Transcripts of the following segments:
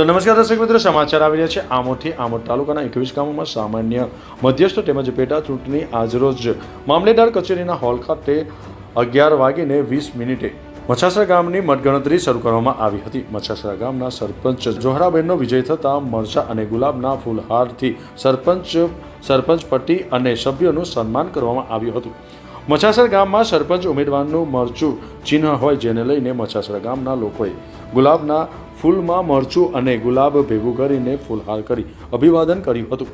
તો નમસ્કાર દર્શક મિત્રો, સમાચાર આવી રહ્યા છે આમોદથી આમોદ તાલુકાના એકવીસ ગામોમાં સામાન્ય મધ્યસ્થ તેમજ પેટા ચૂંટણી આજરોજ મામલેદાર કચેરીના હોલ ખાતે અગિયાર વાગીને વીસ મિનિટે મછાસરા ગામની મતગણતરી શરૂ કરવામાં આવી હતી. મછાસરા ગામના સરપંચ જોહરાબેનનો વિજય થતાં મરચા અને ગુલાબના ફૂલહારથી સરપંચ સરપંચ પટ્ટી અને સભ્યોનું સન્માન કરવામાં આવ્યું હતું. મછાસર ગામમાં સરપંચ ઉમેદવારનું મરચું ચિહ્ન હોય જેને લઈને મછાસરા ગામના લોકોએ ગુલાબના ફૂલમાં મરચું અને ગુલાબ ભેગું કરીને ફૂલહાર કરી અભિવાદન કર્યું હતું.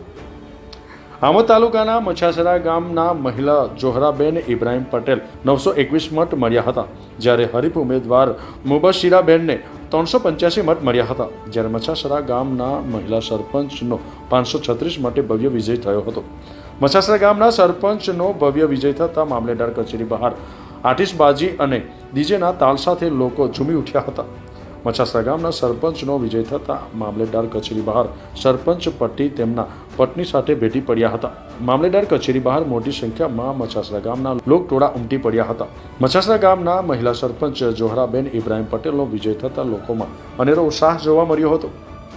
આમોદ તાલુકાના મછાસરા ગામના મહિલા જોહરાબેન ઇબ્રાહીમ પટેલ નવસો એકવીસ મત મળ્યા હતા. જ્યારે હરીફ ઉમેદવાર મુબશીરાબેનને ત્રણસો પંચ્યાસી મત મળ્યા હતા. જ્યારે મછાસરા ગામના મહિલા સરપંચનો પાંચસો છત્રીસ મતે ભવ્ય વિજય થયો હતો. મછાસરા ગામના સરપંચનો ભવ્ય વિજય થતાં મામલેદાર કચેરી બહાર આટીશબાજી અને ડીજેના તાલ સાથે લોકો ઝૂમી ઉઠ્યા હતા. મછાસરા ગામના સરપંચનો વિજય થતાં મામલેદાર કચેરી બહાર સરપંચ પટ્ટી તેમના પત્ની સાથે ભેટી પડ્યા હતા. મામલેદાર કચેરી બહાર મોટી સંખ્યામાં મછાસરા ગામના લોકટોળા ઉમટી પડ્યા હતા. મછાસરા ગામના મહિલા સરપંચ જોહરાબેન ઇબ્રાહીમ પટેલનો વિજય થતાં લોકોમાં અનેરો ઉત્સાહ જોવા મળ્યો હતો.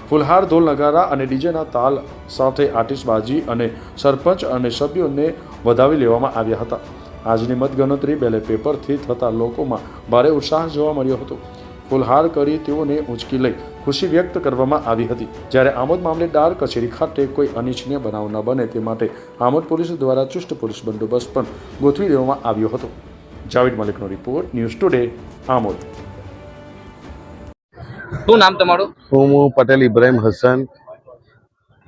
ફુલહાર ઢોલ નગારા અને ડીજેના તાલ સાથે આતિશબાજી અને સરપંચ અને સભ્યોને વધાવી લેવામાં આવ્યા હતા. આજની મતગણતરી બેલેટ પેપરથી થતા લોકોમાં ભારે ઉત્સાહ જોવા મળ્યો હતો. ફુલહાર કરી તેઓને ઉંચકી લઈ ખુશી વ્યક્ત કરવામાં આવી હતી. જ્યારે આમોદ મામલેદાર કચેરી ખાતે કોઈ અનિચ્છનીય બનાવ ન બને તે માટે આમોદ પોલીસ દ્વારા ચુસ્ત પોલીસ બંદોબસ્ત પણ ગોઠવી દેવામાં આવ્યો હતો. જાવેદ મલિકનો રિપોર્ટ ન્યૂઝ ટુડે આમોદ. શું નામ તમારું? હું હું પટેલ ઇબ્રાહિમ હસન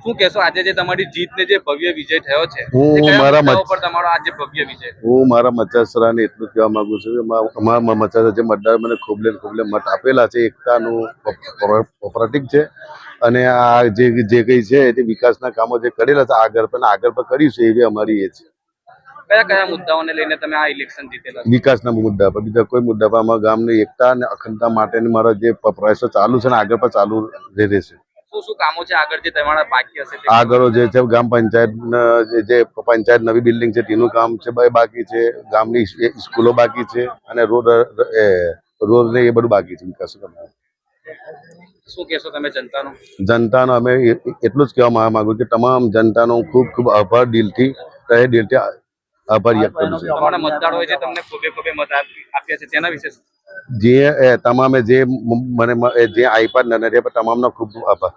શું કહેશો આજે જે તમારી જીતને જે ભવ્ય વિજય થયો છે? હું મારા પર તમારો આજે ભવ્ય વિજય હું મારા મચાસરાને એટલું કહેવા માંગુ છું કે અમારા મચાસરા જે મતદાર મને ખૂબલે ખૂબલે મત આપેલા છે એકતાનું પ- પ- છે અને આ જે જે કંઈ છે તે વિકાસના કામો જે કરેલા છે આગળ પણ આગળ પણ કરીશું એવી અમારી એ છે. કયા કયા મુદ્દાઓને લઈને તમે આ ઇલેક્શન જીતેલા વિકાસના મુદ્દા પર બીજા કોઈ મુદ્દા પર અમારા ગામની એકતા અને અખંડતા માટેની મારા જે પ્રયાસો ચાલુ છે ને આગળ પણ ચાલુ રહે- રહેશે. શું શું કામો છે આગળ જે તમારા બાકી હશે આગળ જે છે ગ્રામ પંચાયત જે પંચાયત નવી બિલ્ડિંગ છે તેનું કામ છે બાકી છે. ગામની સ્કૂ- સ્કૂલો બાકી છે અને રોડ રોડ ને એ બધું બાકી છે વિકાસ. શું કહેશો તમે જનતાનું? જનતાનો અમે એટલું જ કહેવા માંગુ કે તમામ જનતાનો ખૂબ ખૂબ આભાર દિલથી તહે દિલથી આભાર વ્યક્ત કરું છું. તમારા જે તમને ખોબે ખોબે મત આપ્યા છે તેના વિશે જે તમામે જે મને જે આપ્યા ન નથી આપ્યા તમામનો ખૂબ ખૂબ આભાર.